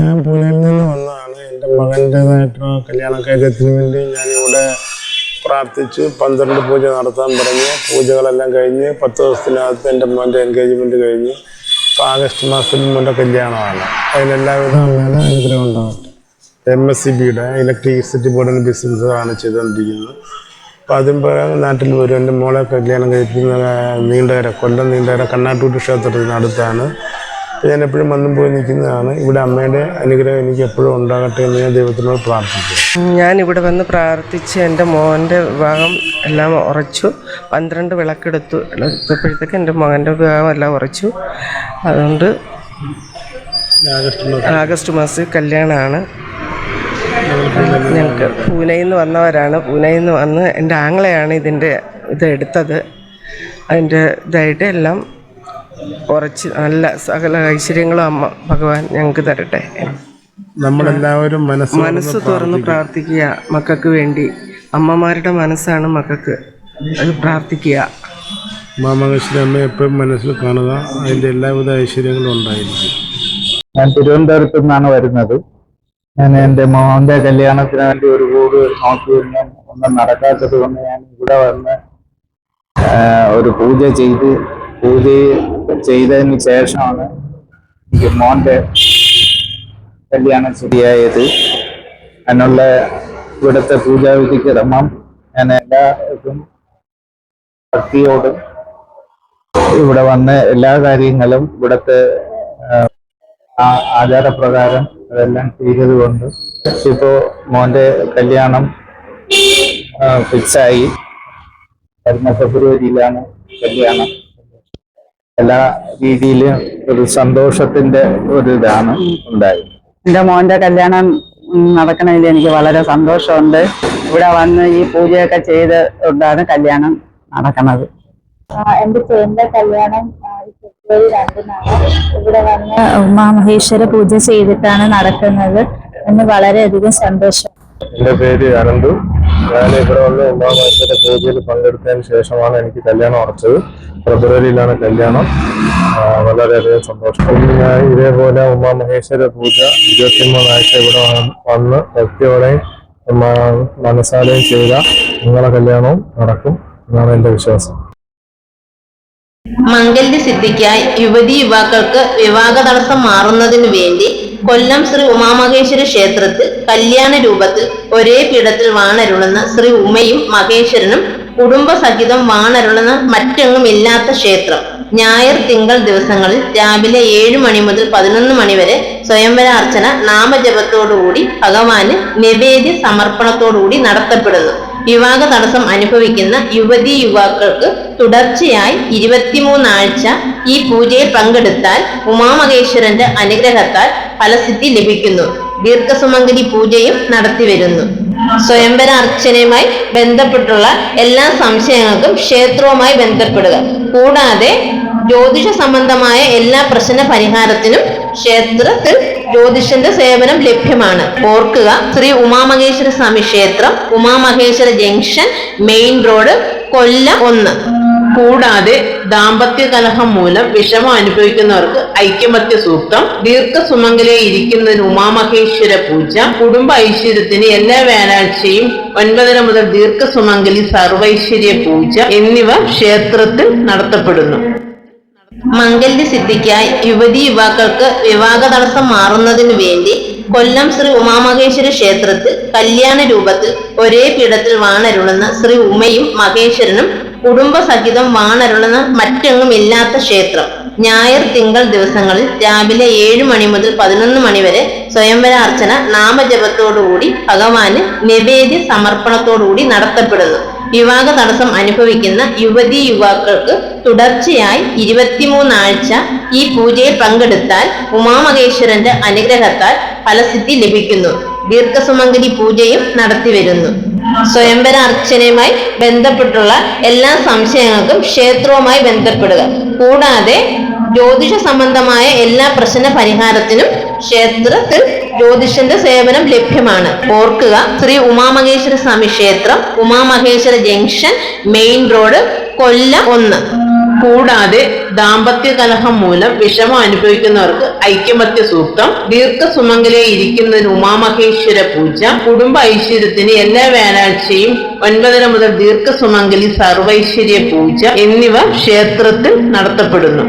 ഞാൻ പൂനെയിൽ നിന്ന് വന്നതാണ്. എന്റെ മകന്റെതായിട്ടുള്ള കല്യാണ കാര്യത്തിന് വേണ്ടി ഞാനിവിടെ പ്രാർത്ഥിച്ച് പന്ത്രണ്ട് പൂജ നടത്താൻ പറഞ്ഞു പൂജകളെല്ലാം കഴിഞ്ഞ് പത്ത് ദിവസത്തിനകത്ത് എന്റെ മോന്റെ എൻഗേജ്മെന്റ് കഴിഞ്ഞ് ഇപ്പോൾ ആഗസ്റ്റ് മാസത്തിൽ മോന്റെ കല്യാണമാണ്. അതിലെല്ലാവിധ അനുഗ്രഹം ഉണ്ടാകട്ടെ എം എസ് സി ബിയുടെ ഇലക്ട്രിസിറ്റി ബോർഡിന്റെ ബിസിനസ്സാണ് ചെയ്തുകൊണ്ടിരിക്കുന്നത്. അപ്പോൾ അതും പറയാൻ നാട്ടിൽ വരും എന്റെ മോളെ കല്യാണം കഴിക്കുന്ന നീണ്ടകര കൊല്ലം നീണ്ടകര കണ്ണാട്ടൂട്ടി ക്ഷേത്രത്തിന് അടുത്താണ് അപ്പോൾ ഞാൻ എപ്പോഴും വന്നും പോയി നിൽക്കുന്നതാണ്. ഇവിടെ അമ്മയുടെ അനുഗ്രഹം എനിക്ക് എപ്പോഴും ഉണ്ടാകട്ടെ എന്ന് ഞാൻ ദൈവത്തിനോട് പ്രാർത്ഥിക്കുന്നു. ഞാൻ ഇവിടെ വന്ന് പ്രാർത്ഥിച്ച് എന്റെ മോന്റെ വിവാഹം എല്ലാം ഉറച്ചു. പന്ത്രണ്ട് വിളക്കെടുത്തു. എടുത്തപ്പോഴത്തേക്ക് എന്റെ മകന്റെ വിവാഹം എല്ലാം ഉറച്ചു. അതുകൊണ്ട് ആഗസ്റ്റ് മാസത്തിൽ കല്യാണമാണ്. ഞങ്ങൾക്ക് പൂനെയിൽ നിന്ന് വന്നവരാണ്. പൂനെയിൽ നിന്ന് വന്ന് എന്റെ ആങ്ങളെയാണ് ഇതിന്റെ ഇത് എടുത്തത്. അതിന്റെ ഇതായിട്ട് എല്ലാം ഉറച്ച് നല്ല സകല ഐശ്വര്യങ്ങളും അമ്മ ഭഗവാൻ ഞങ്ങൾക്ക് തരട്ടെ. നമ്മളെല്ലാവരും മനസ്സ് മനസ്സ് തുറന്ന് പ്രാർത്ഥിക്കുക. മക്കൾക്ക് വേണ്ടി അമ്മമാരുടെ മനസ്സാണ് മക്കൾക്ക് അത് പ്രാർത്ഥിക്കുക. മാമകശ്വരി അമ്മയെ എപ്പോഴും മനസ്സിൽ കാണുക. അതിന്റെ എല്ലാവിധ ഐശ്വര്യങ്ങളും ഉണ്ടായിരിക്കും. ഞാൻ തിരുവനന്തപുരത്ത് നിന്നാണ് വരുന്നത്. ഞാൻ എന്റെ മോന്റെ കല്യാണത്തിന് വേണ്ടി ഒരു കൂട് നോക്കി ഒന്നും ഒന്നും നടക്കാത്തത് കൊണ്ട് ഞാൻ ഇവിടെ വന്ന് ഒരു പൂജ ചെയ്ത് പൂജ ചെയ്തതിന് ശേഷമാണ് എനിക്ക് മോന്റെ കല്യാണം ശരിയായത്. അതിനുള്ള ഇവിടുത്തെ പൂജാവിധിക്ക് ക്രമം ഞാൻ എല്ലാവർക്കും ഭക്തിയോടും ഇവിടെ വന്ന് എല്ലാ കാര്യങ്ങളും ഇവിടുത്തെ ആചാരപ്രകാരം അതെല്ലാം ചെയ്തത് കൊണ്ട് ഇപ്പോ മോന്റെ കല്യാണം ഫിക്സായി വരുന്ന ഫെബ്രുവരിയിലാണ് കല്യാണം. എല്ലാ രീതിയിലും ഒരു സന്തോഷത്തിന്റെ ഒരു ഇതാണ് ഉണ്ടായത്. എന്റെ മോന്റെ കല്യാണം നടക്കണതിൽ എനിക്ക് വളരെ സന്തോഷമുണ്ട്. ഇവിടെ വന്ന് ഈ പൂജയൊക്കെ ചെയ്ത് കൊണ്ടാണ് കല്യാണം നടക്കുന്നത് എന്റെ ചേന്റെ കല്യാണം ഫെബ്രുവരി രണ്ടിനാണ് ഇവിടെ വന്ന് ഉമാമഹേശ്വര പൂജ ചെയ്തിട്ടാണ് നടക്കുന്നത്. എന്ന് വളരെയധികം സന്തോഷം. എന്റെ പേര് അനന്തു. ഞാൻ ഇവിടെ വന്ന് ഉമാമേശ്വര പൂജയിൽ പങ്കെടുത്തതിന് ശേഷമാണ് എനിക്ക് കല്യാണം ഉറച്ചത്. ഫെബ്രുവരിയിലാണ് കല്യാണം. വളരെയധികം സന്തോഷം. ഞാൻ ഇതേപോലെ ഉമാമഹേശ്വര പൂജ ഇരുപത്തിമൂന്നാഴ്ച ഇവിടെ വന്ന് വ്യക്തിയോടെയും മനസ്സാലെയും ചെയ്ത നിങ്ങളെ കല്യാണവും നടക്കും എന്നാണ് എന്റെ വിശ്വാസം. മംഗല്യ സിദ്ധിക്കായി യുവതി യുവാക്കൾക്ക് വിവാഹ തടസ്സം മാറുന്നതിനു വേണ്ടി കൊല്ലം ശ്രീ ഉമാമഹേശ്വര ക്ഷേത്രത്തിൽ കല്യാണ രൂപത്തിൽ ഒരേ പീഠത്തിൽ വാണരുളുന്ന ശ്രീ ഉമയും മഹേശ്വരനും കുടുംബസഹിതം വാണരുളുന്ന മറ്റെങ്ങും ഇല്ലാത്ത ക്ഷേത്രം. ഞായർ തിങ്കൾ ദിവസങ്ങളിൽ രാവിലെ ഏഴ് മണി മുതൽ പതിനൊന്ന് മണി വരെ സ്വയംവരാർച്ചന നാമജപത്തോടുകൂടി ഭഗവാന് നിവേദ്യ സമർപ്പണത്തോടുകൂടി നടത്തപ്പെടുന്നു. വിവാഹ തടസ്സം അനുഭവിക്കുന്ന യുവതി യുവാക്കൾക്ക് തുടർച്ചയായി ഇരുപത്തിമൂന്നാഴ്ച ഈ പൂജയിൽ പങ്കെടുത്താൽ ഉമാമഹേശ്വരന്റെ അനുഗ്രഹത്താൽ ഫലസിദ്ധി ലഭിക്കുന്നു. ദീർഘസുമംഗലി പൂജയും നടത്തിവരുന്നു സ്വയംവര അർച്ചനയുമായി ബന്ധപ്പെട്ടുള്ള എല്ലാ സംശയങ്ങൾക്കും ക്ഷേത്രവുമായി ബന്ധപ്പെടുക. കൂടാതെ ജ്യോതിഷ സംബന്ധമായ എല്ലാ പ്രശ്ന പരിഹാരത്തിനും ക്ഷേത്രത്തിൽ ജ്യോതിഷന്റെ സേവനം ലഭ്യമാണ്. ഓർക്കുക ശ്രീ ഉമാമഹേശ്വര സ്വാമി ക്ഷേത്രം Umamaheshwara junction main road Kollam ഒന്ന്. കൂടാതെ ദാമ്പത്യ കലഹം മൂലം വിഷമം അനുഭവിക്കുന്നവർക്ക് ഐക്യമത്യ സൂക്തം ദീർഘസുമംഗലയെ ഇരിക്കുന്നതിന് ഉമാമഹേശ്വര പൂജ കുടുംബ ഐശ്വര്യത്തിന് എല്ലാ വ്യാഴാഴ്ചയും ഒൻപതര മുതൽ ദീർഘസുമംഗലി സർവൈശ്വര്യ പൂജ എന്നിവ ക്ഷേത്രത്തിൽ നടത്തപ്പെടുന്നു. മംഗല്യ സിദ്ധിക്കായി യുവതി യുവാക്കൾക്ക് വിവാഹ തടസ്സം മാറുന്നതിനു വേണ്ടി കൊല്ലം ശ്രീ ഉമാമഹേശ്വര ക്ഷേത്രത്തിൽ കല്യാണ രൂപത്തിൽ ഒരേ പീഠത്തിൽ വാണരുളുന്ന ശ്രീ ഉമയും മഹേശ്വരനും കുടുംബസഹിതം വാണരുളുന്ന മറ്റെങ്ങും ഇല്ലാത്ത ക്ഷേത്രം. ഞായർ തിങ്കൾ ദിവസങ്ങളിൽ രാവിലെ ഏഴു മണി മുതൽ പതിനൊന്ന് മണി വരെ സ്വയംവര അർച്ചന നാമജപത്തോടുകൂടി ഭഗവാന് നിവേദ്യ സമർപ്പണത്തോടുകൂടി നടത്തപ്പെടുന്നു. വിവാഹ തടസ്സം അനുഭവിക്കുന്ന യുവതി യുവാക്കൾക്ക് തുടർച്ചയായി ഇരുപത്തിമൂന്നാഴ്ച ഈ പൂജയിൽ പങ്കെടുത്താൽ ഉമാമഹേശ്വരന്റെ അനുഗ്രഹത്താൽ ഫലസിദ്ധി ലഭിക്കുന്നു. ദീർഘസുമംഗലി പൂജയും നടത്തിവരുന്നു. സ്വയംവര അർച്ചനയുമായി ബന്ധപ്പെട്ടുള്ള എല്ലാ സംശയങ്ങൾക്കും ക്ഷേത്രവുമായി ബന്ധപ്പെടുക. കൂടാതെ ജ്യോതിഷ സംബന്ധമായ എല്ലാ പ്രശ്ന പരിഹാരത്തിനും ക്ഷേത്രത്തിൽ ജ്യോതിഷന്റെ സേവനം ലഭ്യമാണ്. ഓർക്കുക ശ്രീ ഉമാമഹേശ്വര സ്വാമി ക്ഷേത്രം Umamaheshwara junction main road Kollam ഒന്ന്. കൂടാതെ ദാമ്പത്യ കലഹം മൂലം വിഷമം അനുഭവിക്കുന്നവർക്ക് ഐക്യമത്യ സൂക്തം ദീർഘസുമംഗലെ ഇരിക്കുന്നതിന് ഉമാമഹേശ്വര പൂജ കുടുംബ ഐശ്വര്യത്തിന് എല്ലാ വ്യാഴാഴ്ചയും ഒൻപതര മുതൽ ദീർഘസുമംഗലി സർവൈശ്വര്യ പൂജ എന്നിവ ക്ഷേത്രത്തിൽ നടത്തപ്പെടുന്നു.